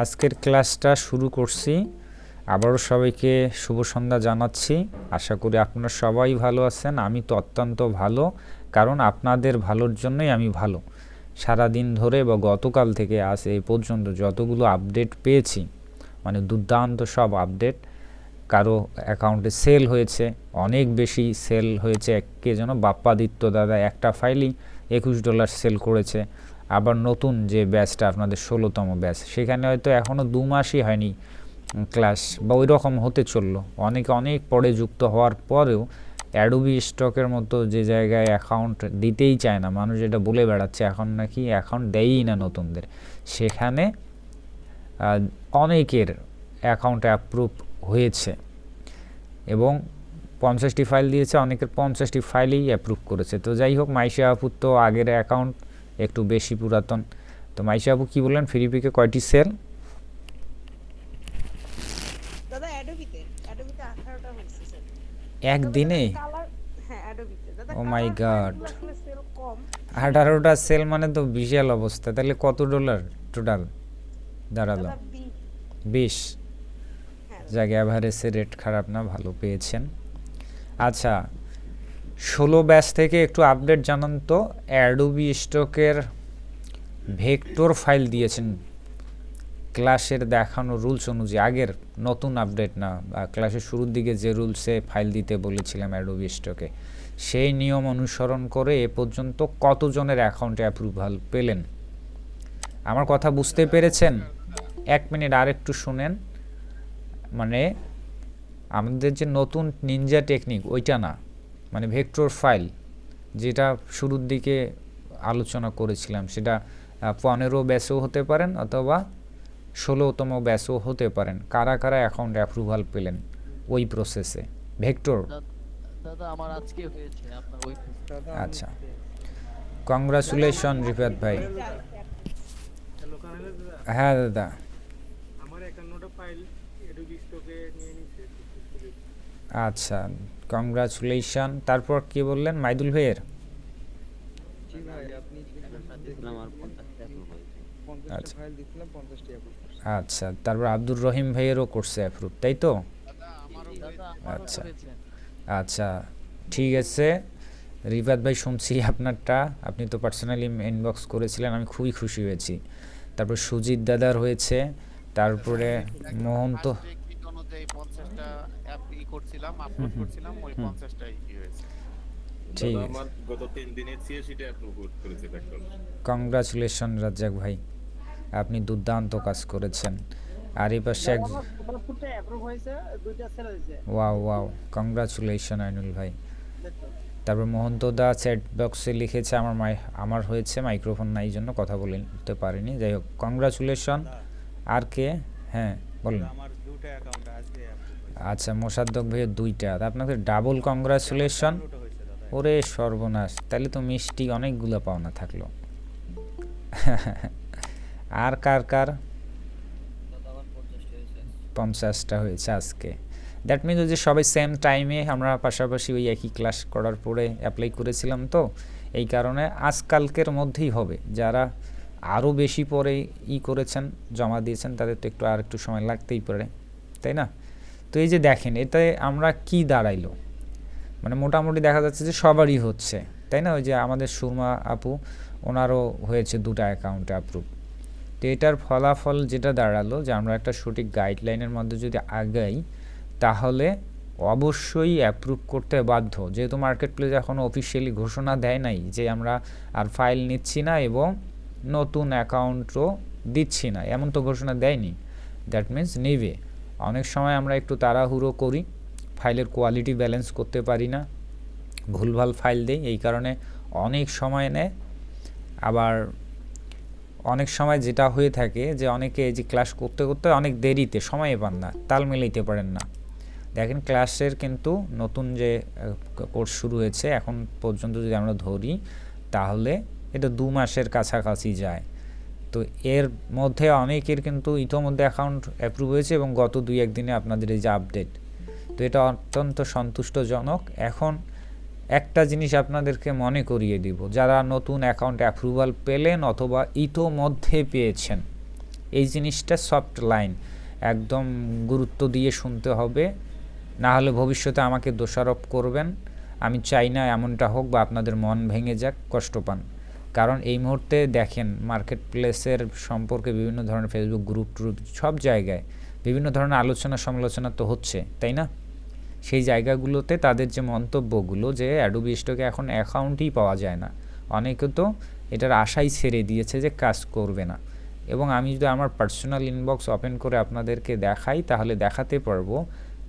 আজকের ক্লাসটা শুরু করছি। আবারও সবাইকে শুভ সন্ধ্যা জানাচ্ছি। আশা করি আপনারা সবাই ভালো আছেন। আমি তো অত্যন্ত ভালো, কারণ আপনাদের ভালোর জন্যই আমি ভালো। সারা দিন ধরে বা গতকাল থেকে আজ এই পর্যন্ত যতগুলো আপডেট পেয়েছি মানে দুর্দান্ত সব আপডেট, কারও অ্যাকাউন্টে সেল হয়েছে, অনেক বেশি সেল হয়েছে, এক কে যেন বাপ্পাদিত্য দাদা একটা ফাইলই একুশ ডলার সেল করেছে। আবার নতুন যে ব্যাচটা, আপনাদের ষোলোতম ব্যাচ, সেখানে হয়তো এখনও দু মাসই হয়নি ক্লাস, বা ওই রকম হতে চলল। অনেকে অনেক পরে যুক্ত হওয়ার পরেও অ্যাডোবি স্টকের মতো যে জায়গায় অ্যাকাউন্ট দিতেই চায় না, মানুষ এটা বলে বেড়াচ্ছে, এখন নাকি অ্যাকাউন্ট দেয়ই না নতুনদের। সেখানে অনেকের অ্যাকাউন্ট অ্যাপ্রুভ হয়েছে এবং পঞ্চাশটি ফাইল দিয়েছে, অনেকের পঞ্চাশটি ফাইলেই অ্যাপ্রুভ করেছে। তো যাই হোক মাইশা আপুর তো আগের অ্যাকাউন্ট একটু বেশি পুরাতন। তো মাইশা আপু কী বললেন? ফ্রিপিকে কয়টি সেল? দাদা অ্যাডোবিতে। অ্যাডোবিতে 18টা হয়েছে স্যার একদিনে ও মাই কম। আঠারোটা সেল মানে তো বিশাল অবস্থা। তাহলে কত ডলার টোটাল দাঁড়াল। বিশ। হ্যাঁ। অ্যাভারেজের রেট খারাপ না ভালো পেয়েছেন। আচ্ছা ষোলো ব্যাচ থেকে একটু আপডেট জানান তো অ্যাডোবি স্টকের ভেক্টর ফাইল দিয়েছেন। ক্লাসের দেখানো রুলস অনুযায়ী, আগের নতুন আপডেট না ক্লাসের শুরুর দিকে যে রুলসে ফাইল দিতে বলেছিলাম অ্যাডোবি স্টকে সেই নিয়ম অনুসরণ করে এ পর্যন্ত কতজনের অ্যাকাউন্টে অ্যাপ্রুভাল পেলেন? আমার কথা বুঝতে পেরেছেন? এক মিনিট আর একটু শুনেন। মানে আমাদের যে নতুন নিনজা টেকনিক ওইটা না। মানে ভেক্টর ফাইল যেটা শুরুর দিকে আলোচনা করেছিলাম সেটা পনেরো ব্যাচও হতে পারেন অথবা ষোলোতম ব্যাচও হতে পারেন। কারা কারা অ্যাকাউন্ট অ্যাপ্রুভাল পেলেন ওই প্রসেসে ভেক্টর। দাদা দাদা আমার আজকে হয়েছে আপনার ওই আচ্ছা। কংগ্রাচুলেশন রিফাত ভাই। হ্যাঁ দাদা। আমার একান্নটা ফাইল স্টকে নিয়ে। আচ্ছা কংগ্রাচুলেশন তারপর কি বললেন মাইদুল ভাইয়ের? আচ্ছা। আচ্ছা তারপর আব্দুর রহিম ভাইয়েরও করছে অ্যাপ্রুভ তাই তো? আচ্ছা। আচ্ছা ঠিক আছে। রিফাত ভাই শুনছি আপনারটা আপনি তো পার্সোনালি ইনবক্স করেছিলেন আমি খুবই খুশি হয়েছি। তারপর সুজিত দাদার হয়েছে তারপরে মোহন তো আজকে পঞ্চাশটা অ্যাপ ই করছিলাম আপলোড করছিলাম ওই পঞ্চাশটাই ই হয়েছে। ঠিক আমার গত তিন দিনে ছিয়াশিটা অ্যাপ্রুভ করেছে ভেক্টর কংগ্রাচুলেশন রাজ্জাক ভাই। আপনি দুর্দান্ত কাজ করেছেন। আর এই পাশে এক সত্তরটা অ্যাপ্রুভ হয়েছে দুইটা সেল হয়েছে ওয়াও ওয়াও কংগ্রাচুলেশন আইনুল ভাই। তারপর মহন্ত দা চ্যাট বক্সে লিখেছে আমার মাই আমার হয়েছে মাইক্রোফোন নাই জন্য কথা বলে বলতে পারিনি। যাই হোক কংগ্রাচুলেশন আর কে? হ্যাঁ বলুন। আমার দুটো অ্যাকাউন্ট আচ্ছা মোসাদ্দক ভাইয়ের দুইটা। আপনাদের ডাবল কংগ্রাচুলেশন ওরে সর্বনাশ, তাহলে তো মিষ্টি অনেকগুলো পাওনা থাকল। আর কার কার? পঞ্চাশটা হয়েছে আজকে। দ্যাট মিনস যে সবাই সেম টাইমে আমরা পাশাপাশি ওই একই ক্লাস করার পরে অ্যাপ্লাই করেছিলাম তো, এই কারণে আজকালকের মধ্যেই হবে। যারা আরও বেশি পরে ই করেছেন, জমা দিয়েছেন, তাদের তো একটু আর একটু সময় লাগতেই পারে, তাই না? তো এই যে দেখেন, এতে আমরা কি দাঁড়াইলো? মানে মোটামুটি দেখা যাচ্ছে যে সবারই হচ্ছে, তাই না? ওই যে আমাদের সুরমা আপু, ওনারও হয়েছে দুটো অ্যাকাউন্টে অ্যাপ্রুভ তো এটার ফলাফল যেটা দাঁড়াল, যে আমরা একটা সঠিক গাইডলাইনের মধ্যে যদি আগাই, তাহলে অবশ্যই অ্যাপ্রুভ করতে বাধ্য। যেহেতু মার্কেট প্লেস এখনও অফিসিয়ালি ঘোষণা দেয় নাই যে আমরা আর ফাইল নিচ্ছি না এবং নতুন অ্যাকাউন্টও দিচ্ছি না, এমন তো ঘোষণা দেয়নি। দ্যাট মিন্স নেবে। অনেক সময় আমরা একটু তাড়াহুড়ো করি, ফাইলের কোয়ালিটি ব্যালেন্স করতে পারি না, ভুলভাল ফাইল দেই, এই কারণে অনেক সময় নেয়। আবার অনেক সময় যেটা হয়ে থাকে যে অনেকে এই যে ক্লাস করতে করতে অনেক দেরিতে, সময় পান না, তাল মিলাইতে পারেন না। দেখেন ক্লাসের কিন্তু নতুন যে কোর্স শুরু হয়েছে, এখন পর্যন্ত যদি আমরা ধরি, তাহলে এটা দু মাসের কাছাকাছি যায়। তো এর মধ্যে অনেকের কিন্তু ইতোমধ্যে অ্যাকাউন্ট অ্যাপ্রুভ হয়েছে এবং গত দুই একদিনে আপনাদের এই যে আপডেট তো এটা অত্যন্ত সন্তুষ্টজনক। এখন একটা জিনিস আপনাদেরকে মনে করিয়ে দিব, যারা নতুন অ্যাকাউন্ট অ্যাপ্রুভাল পেলেন অথবা ইতোমধ্যে পেয়েছেন, এই জিনিসটা সফট লাইন একদম গুরুত্ব দিয়ে শুনতে হবে। না হলে ভবিষ্যতে আমাকে দোষারোপ করবেন, আমি চাই না এমনটা হোক বা আপনাদের মন ভেঙে যাক, কষ্ট পান। কারণ এই মুহূর্তে দেখেন মার্কেট প্লেসের সম্পর্কে বিভিন্ন ধরনের ফেসবুক গ্রুপ ট্রুপ সব জায়গায় বিভিন্ন ধরনের আলোচনা সমালোচনা তো হচ্ছে, তাই না? সেই জায়গাগুলোতে তাদের যে মন্তব্যগুলো যে অ্যাডোবি স্টকে এখন অ্যাকাউন্টই পাওয়া যায় না, অনেকে তো এটার আশাই ছেড়ে দিয়েছে যে কাজ করবে না। এবং আমি যদি আমার পার্সোনাল ইনবক্স ওপেন করে আপনাদেরকে দেখাই, তাহলে দেখাতে পারব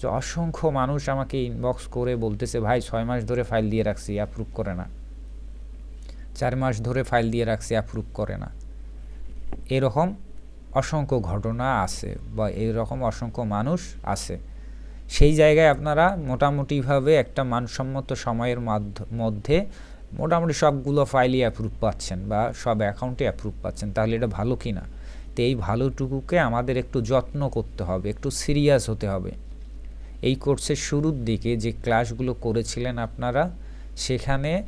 যে অসংখ্য মানুষ আমাকে ইনবক্স করে বলতেছে, ভাই, ছয় মাস ধরে ফাইল দিয়ে রাখছি অ্যাপ্রুভ করে না। চার মাস ধরে ফাইল দিয়ে রাখছি অ্যাপ্রুভ করে না। এরকম অসংখ্য ঘটনা আছে বা এরকম অসংখ্য মানুষ আছে। সেই জায়গায় আপনারা মোটামুটিভাবে একটা মানসম্মত সময়ের মাধ্য- মোটামুটি সবগুলো ফাইলই অ্যাপ্রুভ পাচ্ছেন বা সব অ্যাকাউন্টে অ্যাপ্রুভ পাচ্ছেন। তাহলে এটা ভালো কি না? তো এই ভালোটুকুকে আমাদের একটু যত্ন করতে হবে, একটু সিরিয়াস হতে হবে। এই কোর্সের শুরুর দিকে যে ক্লাসগুলো করেছিলেন আপনারা, সেখানে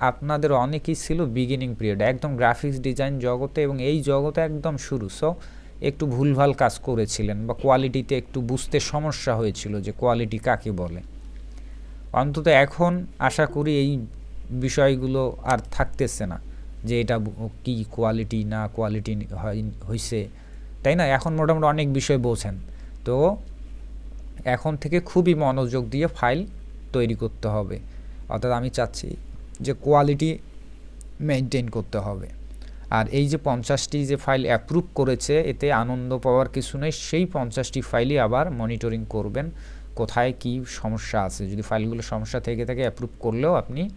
আপনাদের অনেকেই ছিল বিগিনিং পিরিয়ড একদম গ্রাফিক্স ডিজাইন জগতে এবং এই জগতে একদম শুরু। সো একটু ভুলভাল কাজ করেছিলেন বা কোয়ালিটিতে একটু বুঝতে সমস্যা হয়েছিল যে কোয়ালিটি কাকে বলে। অন্তত এখন আশা করি এই বিষয়গুলো আর থাকতেছে না যে এটা কি কোয়ালিটি না কোয়ালিটি হয়েছে তাই না? এখন মোটামুটি অনেক বিষয় বোঝেন। তো, এখন থেকে খুবই মনোযোগ দিয়ে ফাইল তৈরি করতে হবে। অর্থাৎ আমি চাচ্ছি যে কোয়ালিটি মেনটেন করতে হবে। আর এই যে পঞ্চাশটি যে ফাইল অ্যাপ্রুভ করেছে, এতে আনন্দ পাওয়ার কিছু নেই, সেই পঞ্চাশটি ফাইলই আবার মনিটরিং করবেন, কোথায় কি সমস্যা আছে। যদি ফাইলগুলো সমস্যা থেকে থাকে অ্যাপ্রুভ করলেও আপনি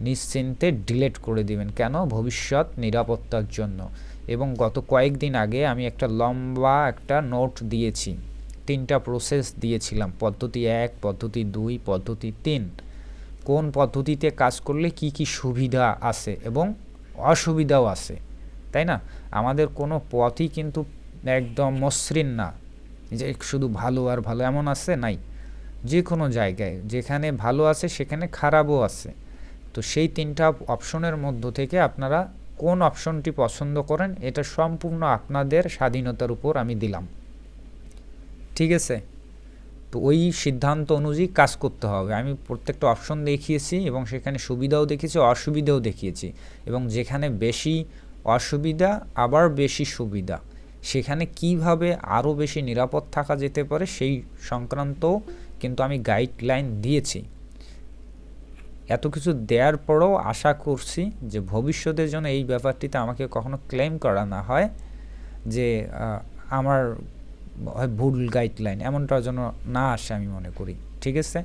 নিশ্চিন্তে ডিলেট করে দিবেন। কেন? ভবিষ্যৎ নিরাপত্তার জন্য। এবং গত কয়েকদিন আগে আমি একটা লম্বা একটা নোট দিয়েছি, তিনটা প্রসেস দিয়েছিলাম, পদ্ধতি এক, পদ্ধতি দুই, পদ্ধতি তিন। কোন পদ্ধতিতে কাজ করলে কি কি সুবিধা আছে এবং অসুবিধাও আছে, তাই না? আমাদের কোনো পথই কিন্তু একদম মসৃণ না, যে শুধু ভালো আর ভালো এমন আছে নাই। যে কোনো জায়গায়, যেখানে ভালো আছে সেখানে খারাপও আছে। তো সেই তিনটা অপশনের মধ্য থেকে আপনারা কোন অপশনটি পছন্দ করেন, এটা সম্পূর্ণ আপনাদের স্বাধীনতার উপর আমি দিলাম। ঠিক আছে? তো ওই সিদ্ধান্ত অনুযায়ী কাজ করতে হবে। আমি প্রত্যেকটা অপশন দেখিয়েছি এবং সেখানে সুবিধাও দেখিয়েছি, অসুবিধাও দেখিয়েছি এবং যেখানে বেশি অসুবিধা, আবার বেশি সুবিধা। সেখানে কীভাবে আরও বেশি নিরাপদ থাকা যেতে পারে সেই সংক্রান্ত কিন্তু আমি গাইডলাইন দিয়েছি। এত কিছু দেওয়ার পরেও আশা করছি যে ভবিষ্যতের জন্য এই ব্যাপারটিতে আমাকে কখনো ক্লেম করা না হয় যে আমার ভুল গাইডলাইন এমনটা যেন না আসে আমি মনে করি। ঠিক আছে?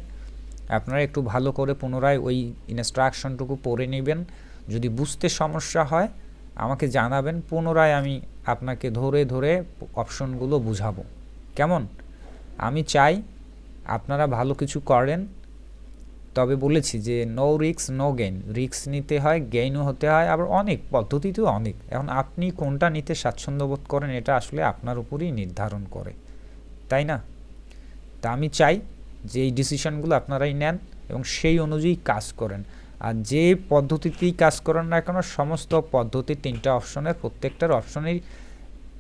আপনারা একটু ভালো করে পুনরায় ওই ইনস্ট্রাকশনটুকু পড়ে নেবেন। যদি বুঝতে সমস্যা হয়, আমাকে জানাবেন, পুনরায় আমি আপনাকে ধরে ধরে অপশনগুলো বুঝাবো। কেমন? আমি চাই আপনারা ভালো কিছু করেন তবে বলেছি যে নো রিক্স নো গেইন রিক্স নিতে হয় গেইনও হতে হয়, আবার অনেক পদ্ধতিতেও অনেক। এখন আপনি কোনটা নিতে স্বাচ্ছন্দ্য বোধ করেন এটা আসলে আপনার উপরই নির্ধারণ করে। তাই না? তা আমি চাই যে এই ডিসিশনগুলো আপনারাই নেন এবং সেই অনুযায়ী কাজ করেন। আর যে পদ্ধতিতেই কাজ করেন না কেন, সমস্ত পদ্ধতির তিনটা অপশনের প্রত্যেকটার অপশনেই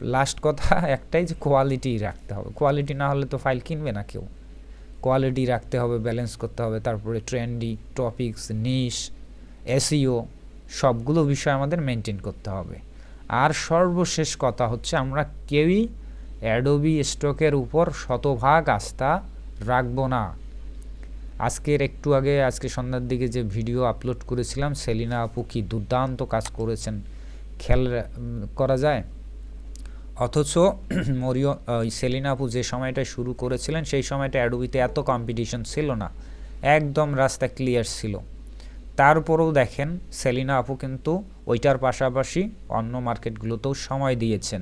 লাস্ট কথা একটাই যে কোয়ালিটি রাখতে হবে। কোয়ালিটি না হলে তো ফাইল কিনবে না কেউ। কোয়ালিটি রাখতে হবে ব্যালেন্স করতে হবে, তারপরে ট্রেন্ডি টপিকস নিশ এসইও সবগুলো বিষয় আমাদের মেনটেন করতে হবে। আর সর্বশেষ কথা হচ্ছে আমরা কেউই অ্যাডোবি স্টকের উপর শতভাগ আস্থা রাখব না। আজকের একটু আগে, আজকে সন্ধ্যার দিকে যে ভিডিও আপলোড করেছিলাম, সেলিনা আপু কি দুর্দান্ত কাজ করেছেন। খেয়াল করা যায়? অথচ মরিও ওই সেলিনা আপু যে সময়টা শুরু করেছিলেন, সেই সময়টা অ্যাডোবিতে এত কম্পিটিশন ছিল না। একদম রাস্তা ক্লিয়ার ছিল। তারপরেও দেখেন, সেলিনা আপু কিন্তু ওইটার পাশাপাশি অন্য মার্কেটগুলোতেও সময় দিয়েছেন।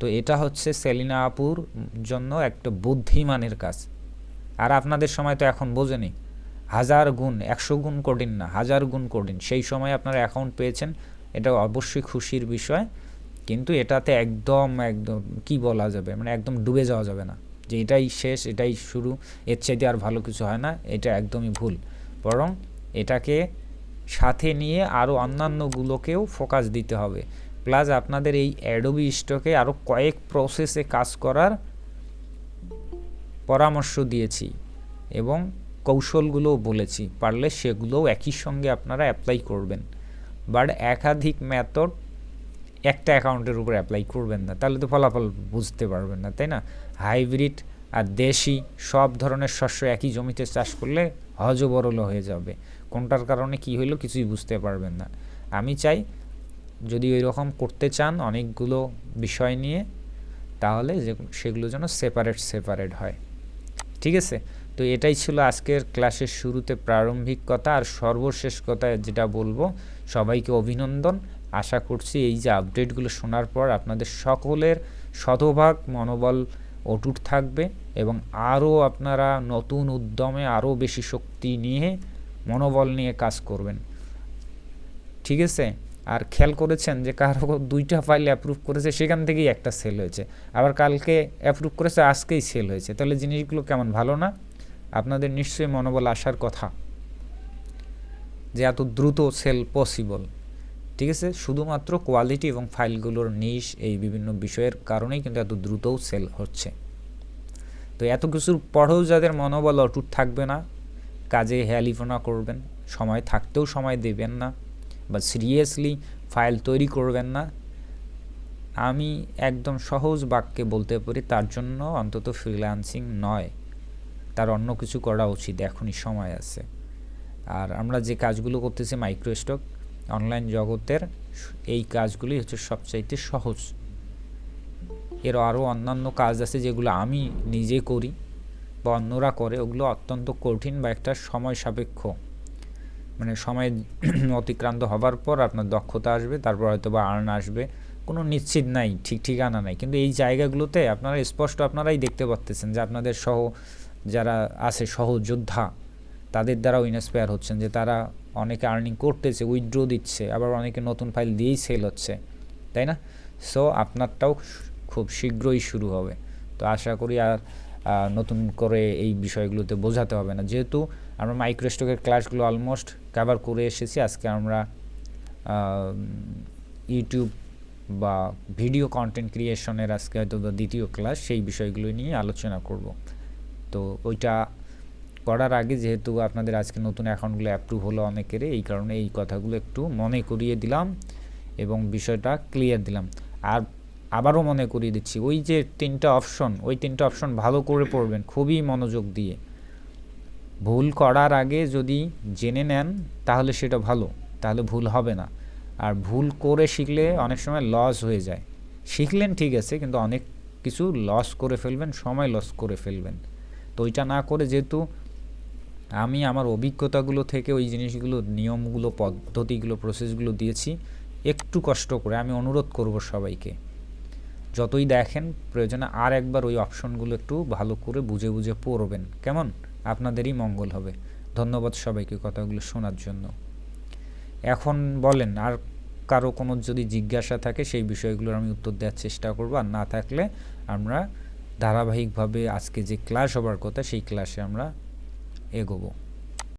তো এটা হচ্ছে সেলিনা আপুর জন্য একটা বুদ্ধিমানের কাজ। আর আপনাদের সময় তো এখন বোঝেনি। হাজার গুণ, একশো গুণ কঠিন না, হাজার গুণ কঠিন। সেই সময় আপনারা অ্যাকাউন্ট পেয়েছেন, এটা অবশ্যই খুশির বিষয়। কিন্তু এটাতে একদম একদম, কি বলা যাবে? মানে একদম ডুবে যাওয়া যাবে না। যে এটাই শেষ, এটাই শুরু, এর চাইতে আর ভালো কিছু হয় না, এটা একদমই ভুল। বরং এটাকে সাথে নিয়ে আরও অন্যান্যগুলোকেও ফোকাস দিতে হবে। প্লাস আপনাদের এই অ্যাডোবি স্টকে আরও কয়েক প্রসেসে কাজ করার পরামর্শ দিয়েছি এবং কৌশলগুলোও বলেছি। পারলে সেগুলোও একই সঙ্গে আপনারা অ্যাপ্লাই করবেন। বাট একাধিক মেথড একটা অ্যাকাউন্টের উপর অ্যাপ্লাই করবেন না, তাহলে তো ফলাফল বুঝতে পারবেন না, তাই না? হাইব্রিড আর দেশি সব ধরনের শস্য একই জমিতে চাষ করলে হজবরল হয়ে যাবে। কোনটার কারণে কি হইল কিছুই বুঝতে পারবেন না। আমি চাই যদি ওই রকম করতে চান অনেকগুলো বিষয় নিয়ে, তাহলে যে সেগুলো যেন সেপারেট সেপারেট হয়। ঠিক আছে? তো এটাই ছিল আজকের ক্লাসের শুরুতে প্রারম্ভিক কথা, আর সর্বশেষ কথা যেটা বলব, সবাইকে অভিনন্দন। আশা করছি এই যে আপডেটগুলো শোনার পর আপনাদের সকলের শতভাগ মনোবল অটুট থাকবে এবং আরও আপনারা নতুন উদ্যমে আরও বেশি শক্তি নিয়ে মনোবল নিয়ে কাজ করবেন। ঠিক আছে? আর খেয়াল করেছেন যে কারও দুইটা ফাইল অ্যাপ্রুভ করেছে, সেখান থেকেই একটা সেল হয়েছে। আবার কালকে অ্যাপ্রুভ করেছে, আজকেই সেল হয়েছে। তাহলে জিনিসগুলো কেমন? ভালো না? আপনাদের নিশ্চয়ই মনোবল আসার কথা যে এত দ্রুত সেল পসিবল ঠিক আছে? শুধুমাত্র কোয়ালিটি এবং ফাইলগুলোর নিশ এই বিভিন্ন বিষয়ের কারণেই কিন্তু এত দ্রুতও সেল হচ্ছে। তো এত কিছুর পরেও যাদের মনোবল অটুট থাকবে না, কাজে হেয়ালিফোনা করবেন, সময় থাকতেও সময় দেবেন না বা সিরিয়াসলি ফাইল তৈরি করবেন না, আমি একদম সহজ বাক্যে বলতে পারি তার জন্য অন্তত ফ্রিল্যান্সিং নয়। তার অন্য কিছু করা উচিত, এখনই সময় আছে। আর আমরা যে কাজগুলো করতেছি মাইক্রোস্টক অনলাইন জগতের এই কাজগুলি হচ্ছে সবচাইতে সহজ। এর আরও অন্যান্য কাজ আছে যেগুলো আমি নিজে করি বা অন্যরা করে, ওগুলো অত্যন্ত কঠিন বা একটা সময় সাপেক্ষ। মানে সময় অতিক্রান্ত হবার পর আপনার দক্ষতা আসবে, তারপর হয়তো বা আর্ন আসবে, কোনো নিশ্চিত নাই, ঠিক ঠিকানা নাই। কিন্তু এই জায়গাগুলোতে আপনারা স্পষ্ট আপনারাই দেখতে পাচ্তেছেন যে আপনাদের সহ যারা আছে সহযোদ্ধা তাদের দ্বারাও ইন্সপায়ার হচ্ছেন যে তারা অনেকে আর্নিং করতেছে উইথড্র দিচ্ছে, আবার অনেকে নতুন ফাইল দিয়েই সেল হচ্ছে, তাই না? সো আপনারটাও খুব শীঘ্রই শুরু হবে। তো আশা করি আর নতুন করে এই বিষয়গুলোতে বোঝাতে হবে না। যেহেতু আমরা মাইক্রোস্টকের ক্লাসগুলো অলমোস্ট কভার করে এসেছি, আজকে আমরা ইউটিউব বা ভিডিও কন্টেন্ট ক্রিয়েশনের আজকে হয়তো দ্বিতীয় ক্লাস সেই বিষয়গুলো নিয়ে আলোচনা করব। তো ওইটা করার আগে যেহেতু আপনাদের আজকে নতুন অ্যাকাউন্টগুলো অ্যাপ্রুভ হলো অনেকেরই, এই কারণে এই কথাগুলো একটু মনে করিয়ে দিলাম এবং বিষয়টা ক্লিয়ার দিলাম। আর আবারও মনে করিয়ে দিচ্ছি, ওই যে তিনটা অপশন ওই তিনটা অপশন ভালো করে পড়বেন, খুবই মনোযোগ দিয়ে। ভুল করার আগে যদি জেনে নেন, তাহলে সেটা ভালো, তাহলে ভুল হবে না। আর ভুল করে শিখলে অনেক সময় লস হয়ে যায়। শিখলেন ঠিক আছে, কিন্তু অনেক কিছু লস করে ফেলবেন, সময় লস করে ফেলবেন। তো ওইটা না করে যেহেতু আমি আমার অভিজ্ঞতাগুলো থেকে ওই জিনিসগুলো, নিয়মগুলো, পদ্ধতিগুলো প্রসেসগুলো দিয়েছি। একটু কষ্ট করে আমি অনুরোধ করব সবাইকে, যতই দেখেন প্রয়োজনে আর একবার ওই অপশনগুলো একটু ভালো করে বুঝে বুঝে পড়বেন। কেমন? আপনাদেরই মঙ্গল হবে। ধন্যবাদ সবাইকে কথাগুলো শোনার জন্য। এখন বলেন, আর কারও কোনো যদি জিজ্ঞাসা থাকে সেই বিষয়গুলোর আমি উত্তর দেওয়ার চেষ্টা করব। আর না থাকলে আমরা ধারাবাহিকভাবে আজকে যে ক্লাস হবার কথা, সেই ক্লাসে আমরা এগোবো